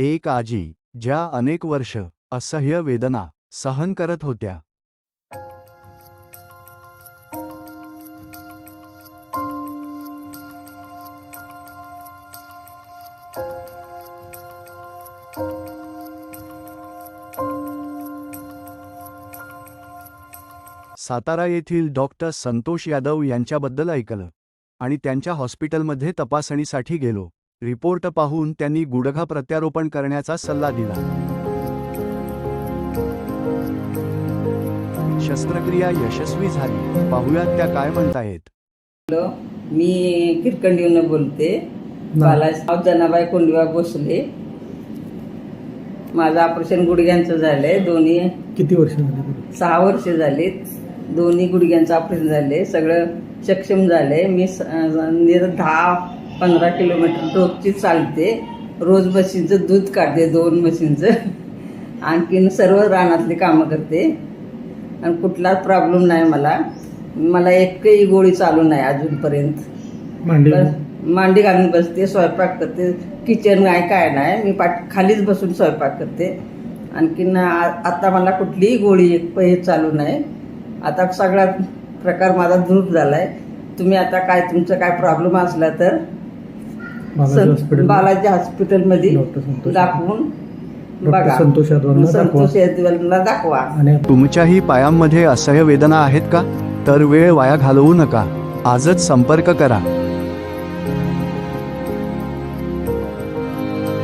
एक आजी ज्या अनेक वर्ष असह्य वेदना सहन करत होत्या. सातारा येथील डॉक्टर संतोष यादव यांच्याबद्दल ऐकलं आणि त्यांच्या हॉस्पिटलमध्ये तपासणीसाठी गेलो. रिपोर्ट पाहून त्यांनी गुडघा प्रत्यारोपण करण्याचा सल्ला दिला. शस्त्रक्रिया यशस्वी झाली. पाहुयात त्या काय म्हणतायत. हॅलो मी किरकंडीहून बोलते. बालाजी जनाबाई कोंडीबा भोसले. माझं ऑपरेशन गुडघ्यांचं झालंय. दोन्ही किती वर्ष झाली? सहा वर्ष झालीत. दोन्ही गुडघ्यांचं ऑपरेशन झाले सगळं सक्षम झालंय. मी निर दहा पंधरा किलोमीटर रोजची चालते. रोज म्हशींचं दूध काढते दोन म्हशींचं. आणखीन सर्व रानातली कामं करते. आणि कुठलाच प्रॉब्लेम नाही मला. मला एकही गोळी चालू नाही अजूनपर्यंत. मांडी मांडी घालून बसते स्वयंपाक करते. किचन नाही काय नाही. मी पाठ खालीच बसून स्वयंपाक करते. आणखीन आ- आता मला कुठलीही गोळी एक पै चालू नाही. आता सगळा प्रकार माझा दूर झालाय. तुम्ही आता काय तुमचं काय प्रॉब्लेम असला तर बालाजी हॉस्पिटल बालाजी हॉस्पिटलमध्ये डॉक्टर संतोष दाखवून बघा. संतोष. संतोष यादवांना दाखवा. आणि तुमच्याही पायांमध्ये असह्य वेदना आहेत का? तर वेळ वाया घालवू नका. आजच संपर्क करा.